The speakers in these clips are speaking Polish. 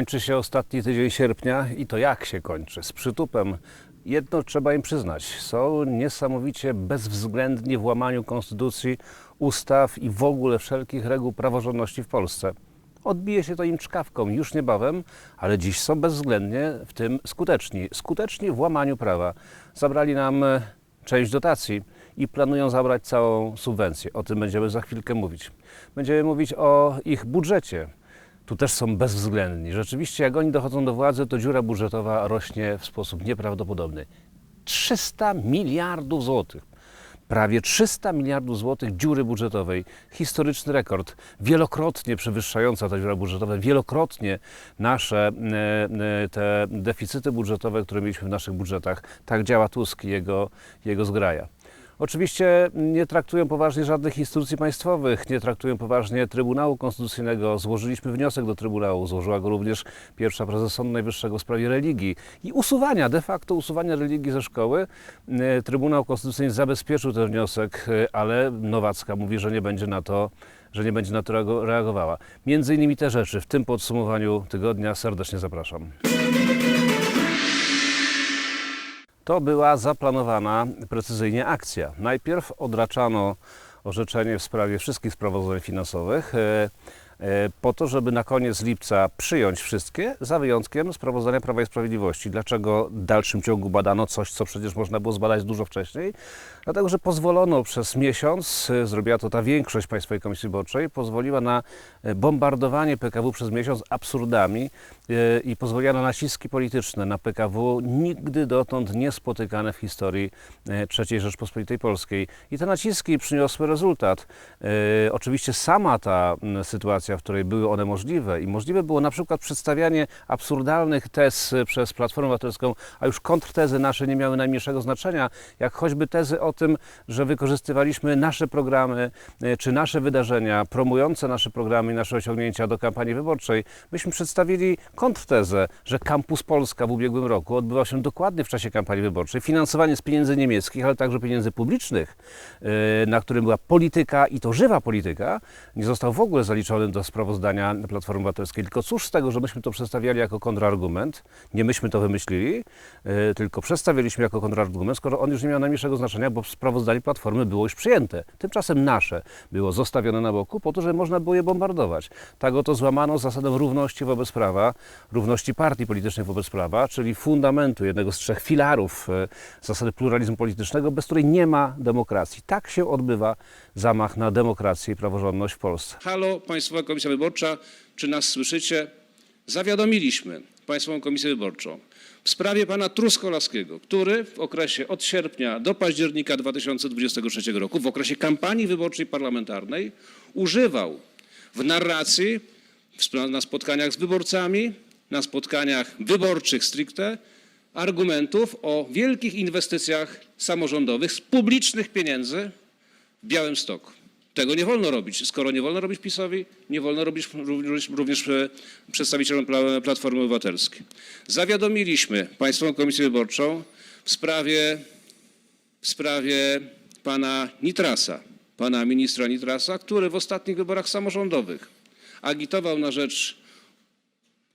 Kończy się ostatni tydzień sierpnia i to jak się kończy? Z przytupem. Jedno trzeba im przyznać. Są niesamowicie bezwzględni w łamaniu konstytucji, ustaw i w ogóle wszelkich reguł praworządności w Polsce. Odbije się to im czkawką już niebawem, ale dziś są bezwzględnie w tym skuteczni. Skuteczni w łamaniu prawa. Zabrali nam e, część dotacji i planują zabrać całą subwencję. O tym będziemy za chwilkę mówić. Będziemy mówić o ich budżecie. Tu też są bezwzględni. Rzeczywiście, jak oni dochodzą do władzy, to dziura budżetowa rośnie w sposób nieprawdopodobny. 300 miliardów złotych. Prawie 300 miliardów złotych dziury budżetowej. Historyczny rekord. Wielokrotnie przewyższająca ta dziura budżetowa, wielokrotnie nasze e, e, te deficyty budżetowe, które mieliśmy w naszych budżetach. Tak działa Tusk i jego, jego zgraja. Oczywiście nie traktują poważnie żadnych instytucji państwowych, nie traktują poważnie Trybunału Konstytucyjnego. Złożyliśmy wniosek do Trybunału, złożyła go również pierwsza prezes Sądu Najwyższego w sprawie religii i usuwania, de facto usuwania religii ze szkoły. E, Trybunał Konstytucyjny zabezpieczył ten wniosek, e, ale Nowacka mówi, że nie będzie na to że nie będzie na to reago- reagowała. Między innymi te rzeczy w tym podsumowaniu tygodnia serdecznie zapraszam. To była zaplanowana precyzyjnie akcja. Najpierw odraczano orzeczenie w sprawie wszystkich sprawozdań finansowych, po to, żeby na koniec lipca przyjąć wszystkie, za wyjątkiem sprawozdania Prawa i Sprawiedliwości. Dlaczego w dalszym ciągu badano coś, co przecież można było zbadać dużo wcześniej? Dlatego, że pozwolono przez miesiąc, e, zrobiła to ta większość Państwowej Komisji Wyborczej, pozwoliła na e, bombardowanie PKW przez miesiąc absurdami e, i pozwoliła na naciski polityczne na PKW nigdy dotąd niespotykane w historii e, III Rzeczpospolitej Polskiej. I te naciski przyniosły rezultat. E, Oczywiście sama ta m, sytuacja, w której były one możliwe i możliwe było na przykład przedstawianie absurdalnych tez e, przez Platformę Obywatelską, a już kontrtezy nasze nie miały najmniejszego znaczenia, jak choćby tezy o tym, że wykorzystywaliśmy nasze programy e, czy nasze wydarzenia promujące nasze programy i nasze osiągnięcia do kampanii wyborczej. Myśmy przedstawili kontrtezę, że Campus Polska w ubiegłym roku odbywał się dokładnie w czasie kampanii wyborczej, finansowany z pieniędzy niemieckich, ale także pieniędzy publicznych, e, na którym była polityka i to żywa polityka, nie został w ogóle zaliczony do sprawozdania Platformy Obywatelskiej. Tylko cóż z tego, że myśmy to przedstawiali jako kontrargument, nie myśmy to wymyślili, e, tylko przedstawiliśmy jako kontrargument, skoro on już nie miał najmniejszego znaczenia, bo sprawozdanie Platformy było już przyjęte. Tymczasem nasze było zostawione na boku po to, że można było je bombardować. Tak oto złamano zasadę równości wobec prawa, równości partii politycznych wobec prawa, czyli fundamentu, jednego z trzech filarów e, zasady pluralizmu politycznego, bez której nie ma demokracji. Tak się odbywa zamach na demokrację i praworządność w Polsce. Halo, Państwowa Komisja Wyborcza, czy nas słyszycie? Zawiadomiliśmy Państwową Komisję Wyborczą w sprawie pana Truskolaskiego, który w okresie od sierpnia do października 2023 roku, w okresie kampanii wyborczej parlamentarnej, używał w narracji, na spotkaniach z wyborcami, na spotkaniach wyborczych stricte, argumentów o wielkich inwestycjach samorządowych z publicznych pieniędzy w Białymstoku. Tego nie wolno robić. Skoro nie wolno robić PiSowi, nie wolno robić również, również przedstawicielom Pla- Platformy Obywatelskiej. Zawiadomiliśmy Państwową Komisję Wyborczą w sprawie, w sprawie pana Nitrasa, pana ministra Nitrasa, który w ostatnich wyborach samorządowych agitował na rzecz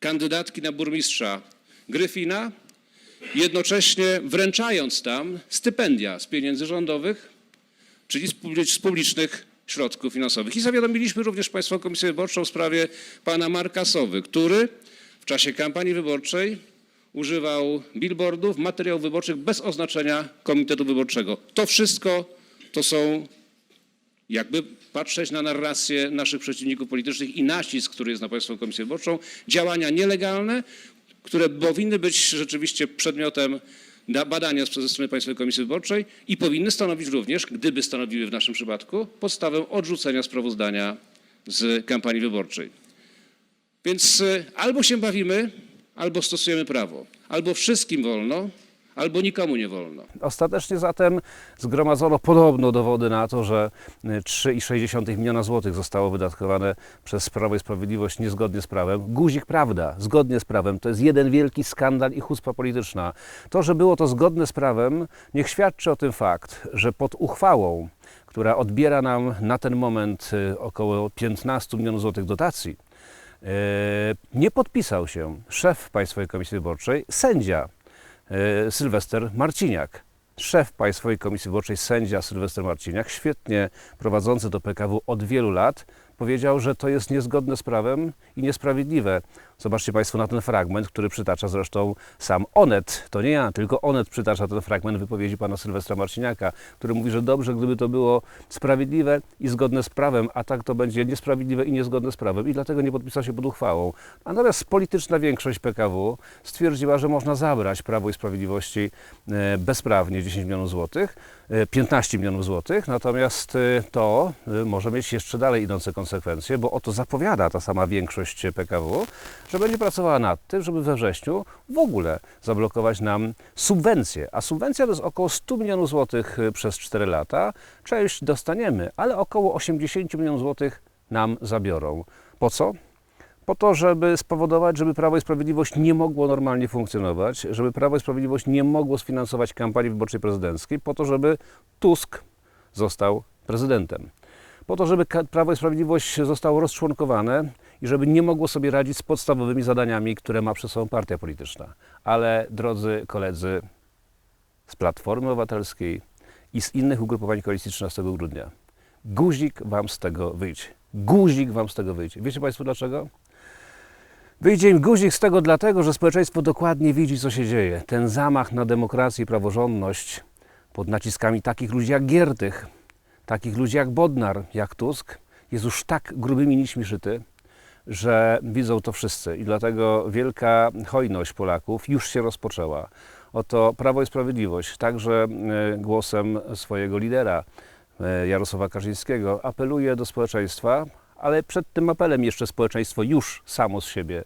kandydatki na burmistrza Gryfina, jednocześnie wręczając tam stypendia z pieniędzy rządowych czyli z publi- z publicznych środków finansowych. I zawiadomiliśmy również Państwową Komisję Wyborczą w sprawie pana Marka Sowy, który w czasie kampanii wyborczej używał billboardów, materiałów wyborczych bez oznaczenia komitetu wyborczego. To wszystko to są, jakby patrzeć na narrację naszych przeciwników politycznych i nacisk, który jest na Państwową Komisję Wyborczą, działania nielegalne, które powinny być rzeczywiście przedmiotem badania ze strony Państwowej Komisji Wyborczej i powinny stanowić również, gdyby stanowiły w naszym przypadku, podstawę odrzucenia sprawozdania z kampanii wyborczej. Więc y, albo się bawimy, albo stosujemy prawo. Albo wszystkim wolno, albo nikomu nie wolno. Ostatecznie zatem zgromadzono podobno dowody na to, że y, 3,6 miliona złotych zostało wydatkowane przez Prawo i Sprawiedliwość niezgodnie z prawem. Guzik prawda, zgodnie z prawem. To jest jeden wielki skandal i chucpa polityczna. To, że było to zgodne z prawem, niech świadczy o tym fakt, że pod uchwałą, która odbiera nam na ten moment y, około 15 milionów złotych dotacji, nie podpisał się szef Państwowej Komisji Wyborczej, sędzia Sylwester Marciniak. Szef Państwowej Komisji Wyborczej, sędzia Sylwester Marciniak, świetnie prowadzący do PKW od wielu lat, powiedział, że to jest niezgodne z prawem i niesprawiedliwe. Zobaczcie Państwo na ten fragment, który przytacza zresztą sam Onet. To nie ja, tylko Onet przytacza ten fragment wypowiedzi pana Sylwestra Marciniaka, który mówi, że dobrze, gdyby to było sprawiedliwe i zgodne z prawem, a tak to będzie niesprawiedliwe i niezgodne z prawem i dlatego nie podpisał się pod uchwałą. Natomiast polityczna większość PKW stwierdziła, że można zabrać Prawo i Sprawiedliwości e, bezprawnie 10 milionów złotych, e, 15 milionów złotych, natomiast e, to e, może mieć jeszcze dalej idące konsekwencje, bo oto zapowiada ta sama większość PKW, że będzie pracowała nad tym, żeby we wrześniu w ogóle zablokować nam subwencje. A subwencja to jest około 100 milionów złotych y, przez 4 lata. Część dostaniemy, ale około 80 milionów złotych nam zabiorą. Po co? Po to, żeby spowodować, żeby Prawo i Sprawiedliwość nie mogło normalnie funkcjonować, żeby Prawo i Sprawiedliwość nie mogło sfinansować kampanii wyborczej prezydenckiej, po to, żeby Tusk został prezydentem po to, żeby Prawo i Sprawiedliwość zostało rozczłonkowane i żeby nie mogło sobie radzić z podstawowymi zadaniami, które ma przed sobą partia polityczna. Ale drodzy koledzy z Platformy Obywatelskiej i z innych ugrupowań koalicji 13 grudnia, guzik wam z tego wyjdzie. Guzik wam z tego wyjdzie. Wiecie Państwo dlaczego? Wyjdzie im guzik z tego dlatego, że społeczeństwo dokładnie widzi, co się dzieje. Ten zamach na demokrację i praworządność pod naciskami takich ludzi jak Giertych, takich ludzi jak Bodnar, jak Tusk, jest już tak grubymi nićmi szyty, że widzą to wszyscy i dlatego wielka hojność Polaków już się rozpoczęła. Oto Prawo i Sprawiedliwość, także e, głosem swojego lidera e, Jarosława Kaczyńskiego, apeluje do społeczeństwa, ale przed tym apelem jeszcze społeczeństwo już samo z siebie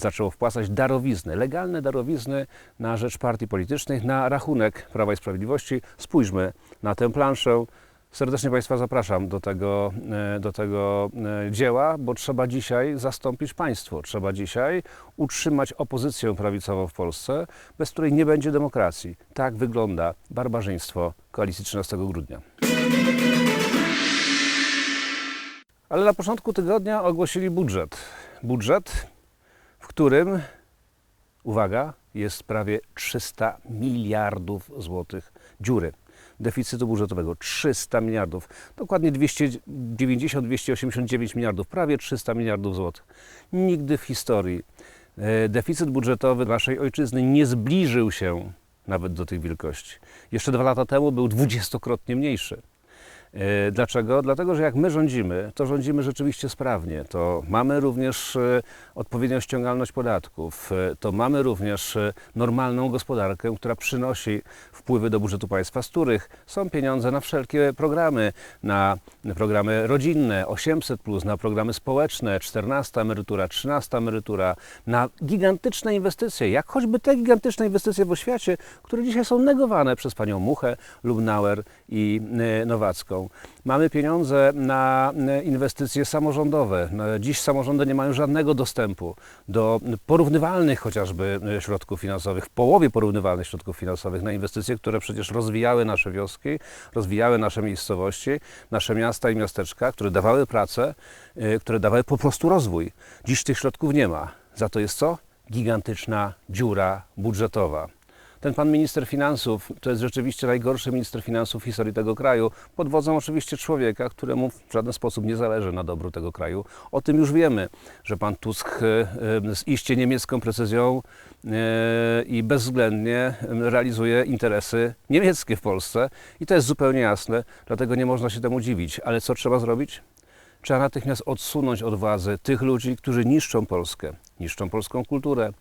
zaczęło wpłacać darowizny, legalne darowizny na rzecz partii politycznych, na rachunek Prawa i Sprawiedliwości. Spójrzmy na tę planszę. Serdecznie Państwa zapraszam do tego, e, do tego e, dzieła, bo trzeba dzisiaj zastąpić państwo. Trzeba dzisiaj utrzymać opozycję prawicową w Polsce, bez której nie będzie demokracji. Tak wygląda barbarzyństwo koalicji 13 grudnia. Ale na początku tygodnia ogłosili budżet. Budżet, w którym, uwaga, jest prawie 300 miliardów złotych dziury deficytu budżetowego 300 miliardów, dokładnie 290-289 miliardów, prawie 300 miliardów złotych. Nigdy w historii e, deficyt budżetowy naszej ojczyzny nie zbliżył się nawet do tych wielkości. Jeszcze dwa lata temu był dwudziestokrotnie mniejszy. E, Dlaczego? Dlatego, że jak my rządzimy, to rządzimy rzeczywiście sprawnie. To mamy również e, odpowiednią ściągalność podatków, e, to mamy również normalną gospodarkę, która przynosi wpływy do budżetu państwa, z których są pieniądze na wszelkie programy, na programy rodzinne 800, na programy społeczne 14 emerytura, 13 emerytura, na gigantyczne inwestycje, jak choćby te gigantyczne inwestycje w oświacie, które dzisiaj są negowane przez panią Muchę, Lubnauer i e, Mamy pieniądze na inwestycje samorządowe. Dziś samorządy nie mają żadnego dostępu do porównywalnych chociażby e, środków finansowych, w połowie porównywalnych środków finansowych na inwestycje, które przecież rozwijały nasze wioski, rozwijały nasze miejscowości, nasze miasta i miasteczka, które dawały pracę, e, które dawały po prostu rozwój. Dziś tych środków nie ma. Za to jest co? Gigantyczna dziura budżetowa. Ten pan minister finansów to jest rzeczywiście najgorszy minister finansów w historii tego kraju, pod wodzą oczywiście człowieka, któremu w żaden sposób nie zależy na dobru tego kraju. O tym już wiemy, że pan Tusk e, e, z iście niemiecką precyzją e, i bezwzględnie realizuje interesy niemieckie w Polsce i to jest zupełnie jasne, dlatego nie można się temu dziwić. Ale co trzeba zrobić? Trzeba natychmiast odsunąć od władzy tych ludzi, którzy niszczą Polskę, niszczą polską kulturę,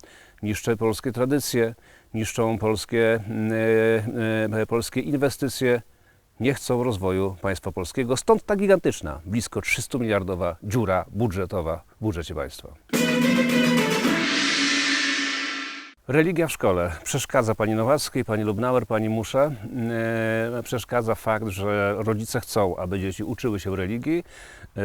niszczą polskie tradycje, niszczą polskie, e, e, polskie inwestycje, nie chcą rozwoju państwa polskiego. Stąd ta gigantyczna, blisko 300 miliardowa dziura budżetowa w budżecie państwa. Religia w szkole. Przeszkadza pani Nowackiej, pani Lubnauer, pani Musze. Przeszkadza fakt, że rodzice chcą, aby dzieci uczyły się religii e,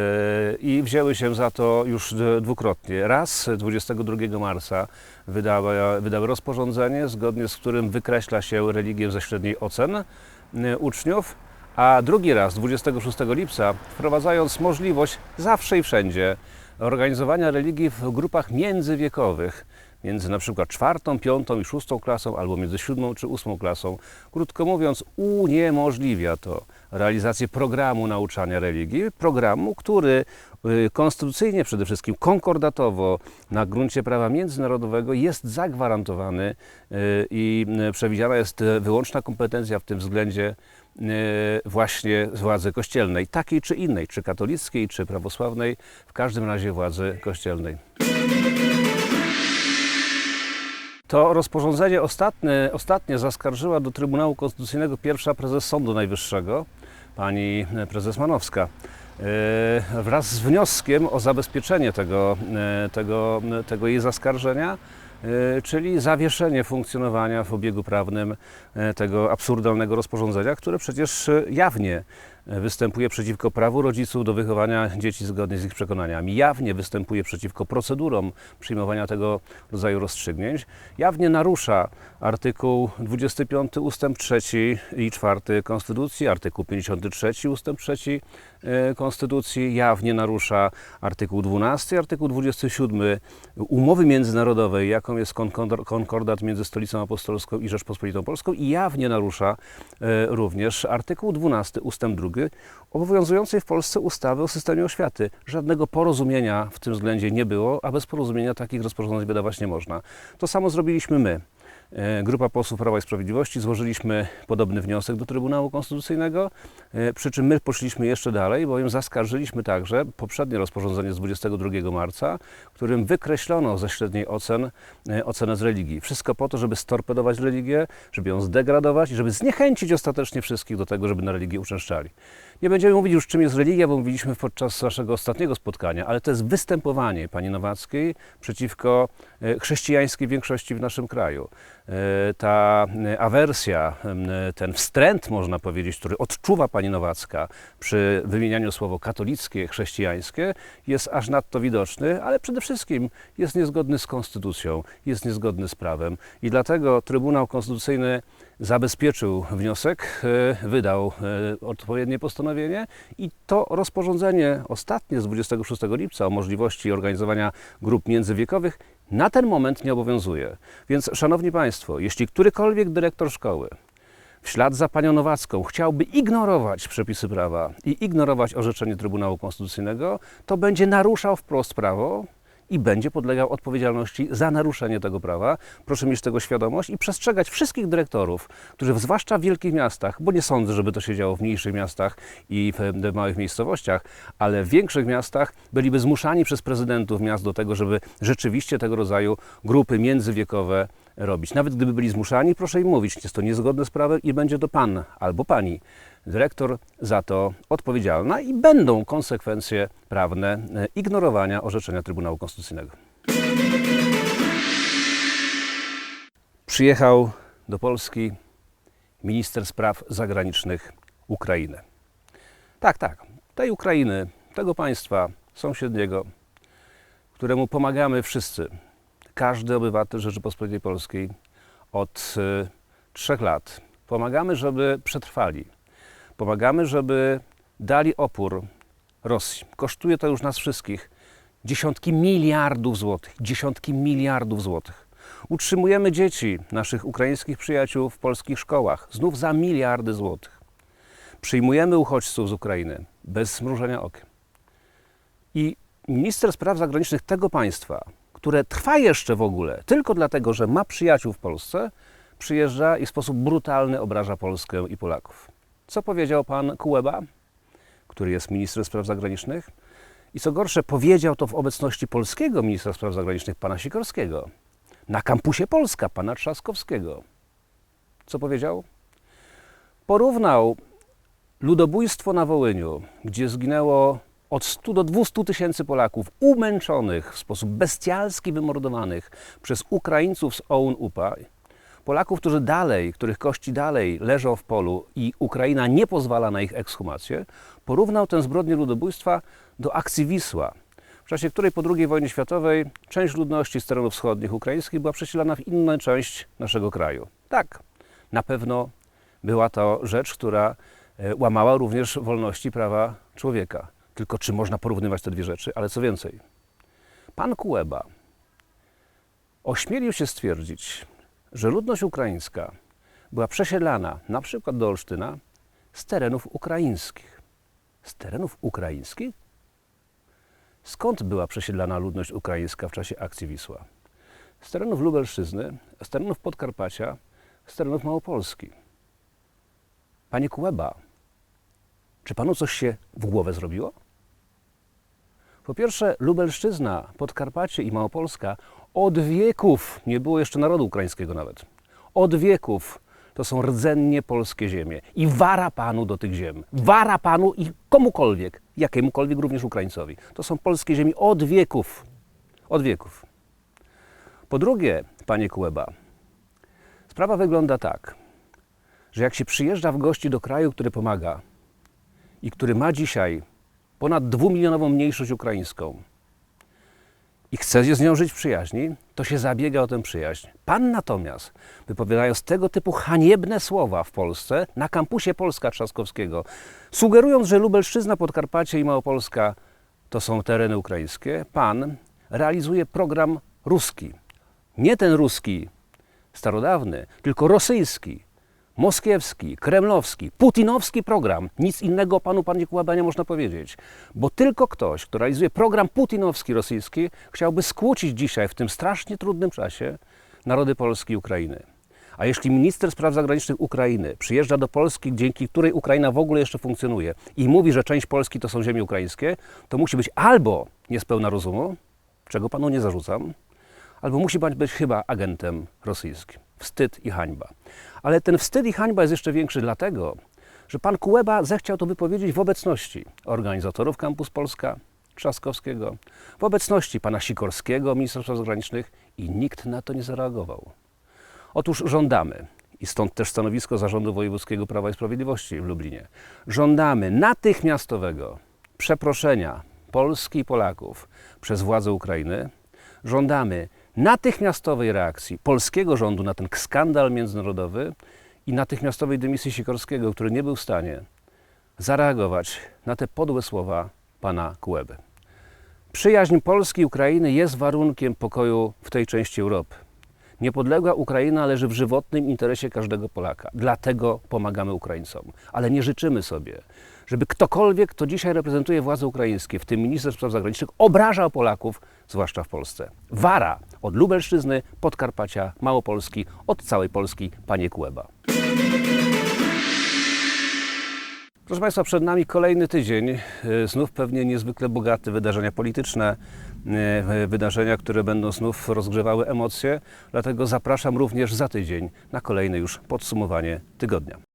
i wzięły się za to już dwukrotnie. Raz 22 marca wydały, wydały rozporządzenie, zgodnie z którym wykreśla się religię ze średniej ocen e, uczniów, a drugi raz 26 lipca wprowadzając możliwość zawsze i wszędzie organizowania religii w grupach międzywiekowych, między na przykład czwartą, piątą i szóstą klasą, albo między siódmą czy ósmą klasą. Krótko mówiąc, uniemożliwia to realizację programu nauczania religii, programu, który y, konstytucyjnie przede wszystkim, konkordatowo na gruncie prawa międzynarodowego jest zagwarantowany y, i y, przewidziana jest wyłączna kompetencja w tym względzie właśnie władzy kościelnej, takiej czy innej, czy katolickiej, czy prawosławnej, w każdym razie władzy kościelnej. To rozporządzenie ostatnie, ostatnie zaskarżyła do Trybunału Konstytucyjnego pierwsza prezes Sądu Najwyższego, pani prezes Manowska, e, wraz z wnioskiem o zabezpieczenie tego, e, tego, tego jej zaskarżenia, e, czyli zawieszenie funkcjonowania w obiegu prawnym tego absurdalnego rozporządzenia, które przecież jawnie występuje przeciwko prawu rodziców do wychowania dzieci zgodnie z ich przekonaniami, jawnie występuje przeciwko procedurom przyjmowania tego rodzaju rozstrzygnięć, jawnie narusza artykuł 25 ustęp 3 i 4 Konstytucji, artykuł 53 ustęp 3 e, Konstytucji, jawnie narusza artykuł 12, artykuł 27 umowy międzynarodowej, jaką jest konkord- konkordat między Stolicą Apostolską i Rzeczpospolitą Polską. I jawnie narusza e, również artykuł 12 ustęp 2 obowiązującej w Polsce ustawy o systemie oświaty. Żadnego porozumienia w tym względzie nie było, a bez porozumienia takich rozporządzeń wydawać nie można. To samo zrobiliśmy my. E, Grupa posłów Prawa i Sprawiedliwości złożyliśmy podobny wniosek do Trybunału Konstytucyjnego, e, przy czym my poszliśmy jeszcze dalej, bowiem zaskarżyliśmy także poprzednie rozporządzenie z 22 marca, którym wykreślono ze średniej ocen e, ocenę z religii. Wszystko po to, żeby storpedować religię, żeby ją zdegradować i żeby zniechęcić ostatecznie wszystkich do tego, żeby na religię uczęszczali. Nie będziemy mówić już, czym jest religia, bo mówiliśmy podczas naszego ostatniego spotkania, ale to jest występowanie pani Nowackiej przeciwko chrześcijańskiej większości w naszym kraju. E, Ta e, awersja, em, ten wstręt, można powiedzieć, który odczuwa pani Nowacka przy wymienianiu słowo katolickie, chrześcijańskie, jest aż nadto widoczny, ale przede wszystkim jest niezgodny z konstytucją, jest niezgodny z prawem. I dlatego Trybunał Konstytucyjny zabezpieczył wniosek, e, wydał e, odpowiednie postanowienie i to rozporządzenie ostatnie z 26 lipca o możliwości organizowania grup międzywiekowych na ten moment nie obowiązuje. Więc, Szanowni Państwo, jeśli którykolwiek dyrektor szkoły w ślad za panią Nowacką chciałby ignorować przepisy prawa i ignorować orzeczenie Trybunału Konstytucyjnego, to będzie naruszał wprost prawo i będzie podlegał odpowiedzialności za naruszenie tego prawa. Proszę mieć tego świadomość i przestrzegać wszystkich dyrektorów, którzy zwłaszcza w wielkich miastach, bo nie sądzę, żeby to się działo w mniejszych miastach i w, w małych miejscowościach, ale w większych miastach byliby zmuszani przez prezydentów miast do tego, żeby rzeczywiście tego rodzaju grupy międzywiekowe robić. Nawet gdyby byli zmuszani, proszę im mówić, jest to niezgodne z prawem i będzie to pan albo pani dyrektor za to odpowiedzialna i będą konsekwencje prawne e, ignorowania orzeczenia Trybunału Konstytucyjnego. Przyjechał do Polski minister spraw zagranicznych Ukrainy. Tak, tak, tej Ukrainy, tego państwa sąsiedniego, któremu pomagamy wszyscy, każdy obywatel Rzeczypospolitej Polskiej od y, trzech lat. Pomagamy, żeby przetrwali. Pomagamy, żeby dali opór Rosji. Kosztuje to już nas wszystkich dziesiątki miliardów złotych. Dziesiątki miliardów złotych. Utrzymujemy dzieci naszych ukraińskich przyjaciół w polskich szkołach znów za miliardy złotych. Przyjmujemy uchodźców z Ukrainy bez zmrużenia oka. I minister spraw zagranicznych tego państwa, które trwa jeszcze w ogóle tylko dlatego, że ma przyjaciół w Polsce, przyjeżdża i w sposób brutalny obraża Polskę i Polaków. Co powiedział pan Kułeba, który jest ministrem spraw zagranicznych? I co gorsze, powiedział to w obecności polskiego ministra spraw zagranicznych, pana Sikorskiego, na kampusie Polska, pana Trzaskowskiego. Co powiedział? Porównał ludobójstwo na Wołyniu, gdzie zginęło od 100 do 200 tysięcy Polaków, umęczonych w sposób bestialski, wymordowanych przez Ukraińców z OUN-UPA, Polaków, którzy dalej, których kości dalej leżą w polu i Ukraina nie pozwala na ich ekshumację, porównał tę zbrodnię ludobójstwa do akcji Wisła, w czasie której po II wojnie światowej część ludności z terenów wschodnich ukraińskich była przesilana w inną część naszego kraju. Tak, na pewno była to rzecz, która e, łamała również wolności prawa człowieka. Tylko czy można porównywać te dwie rzeczy? Ale co więcej, Pan Kuleba ośmielił się stwierdzić, że ludność ukraińska była przesiedlana na przykład do Olsztyna z terenów ukraińskich. Z terenów ukraińskich? Skąd była przesiedlana ludność ukraińska w czasie akcji Wisła? Z terenów Lubelszczyzny, z terenów Podkarpacia, z terenów Małopolski. Panie Kuleba, czy panu coś się w głowę zrobiło? Po pierwsze, Lubelszczyzna, Podkarpacie i Małopolska od wieków, nie było jeszcze narodu ukraińskiego nawet, od wieków to są rdzennie polskie ziemie. I wara panu do tych ziem. Wara panu i komukolwiek, jakiemukolwiek również Ukraińcowi. To są polskie ziemie od wieków. Od wieków. Po drugie, panie Kuleba, sprawa wygląda tak, że jak się przyjeżdża w gości do kraju, który pomaga i który ma dzisiaj ponad dwumilionową mniejszość ukraińską i chce z nią żyć w przyjaźni, to się zabiega o tę przyjaźń. Pan natomiast, wypowiadając tego typu haniebne słowa w Polsce, na kampusie Polska Trzaskowskiego, sugerując, że Lubelszczyzna, Podkarpacie i Małopolska to są tereny ukraińskie, pan realizuje program ruski. Nie ten ruski starodawny, tylko rosyjski, moskiewski, kremlowski, putinowski program. Nic innego panu, panie Kułaba, nie można powiedzieć. Bo tylko ktoś, kto realizuje program putinowski, rosyjski, chciałby skłócić dzisiaj, w tym strasznie trudnym czasie, narody Polski i Ukrainy. A jeśli minister spraw zagranicznych Ukrainy przyjeżdża do Polski, dzięki której Ukraina w ogóle jeszcze funkcjonuje, i mówi, że część Polski to są ziemie ukraińskie, to musi być albo niespełna rozumu, czego panu nie zarzucam, albo musi być, być chyba agentem rosyjskim. Wstyd i hańba. Ale ten wstyd i hańba jest jeszcze większy dlatego, że pan Kuleba zechciał to wypowiedzieć w obecności organizatorów Campus Polska, Trzaskowskiego, w obecności pana Sikorskiego, ministra spraw zagranicznych i nikt na to nie zareagował. Otóż żądamy, i stąd też stanowisko Zarządu Wojewódzkiego Prawa i Sprawiedliwości w Lublinie, żądamy natychmiastowego przeproszenia Polski i Polaków przez władze Ukrainy. Żądamy natychmiastowej reakcji polskiego rządu na ten skandal międzynarodowy i natychmiastowej dymisji Sikorskiego, który nie był w stanie zareagować na te podłe słowa pana Kułeby. Przyjaźń Polski i Ukrainy jest warunkiem pokoju w tej części Europy. Niepodległa Ukraina leży w żywotnym interesie każdego Polaka. Dlatego pomagamy Ukraińcom. Ale nie życzymy sobie, żeby ktokolwiek, kto dzisiaj reprezentuje władze ukraińskie, w tym minister spraw zagranicznych, obrażał Polaków, zwłaszcza w Polsce. Wara od Lubelszczyzny, Podkarpacia, Małopolski, od całej Polski, panie Kuleba. Proszę Państwa, przed nami kolejny tydzień, e, znów pewnie niezwykle bogaty wydarzenia polityczne, e, wydarzenia, które będą znów rozgrzewały emocje, dlatego zapraszam również za tydzień na kolejne już podsumowanie tygodnia.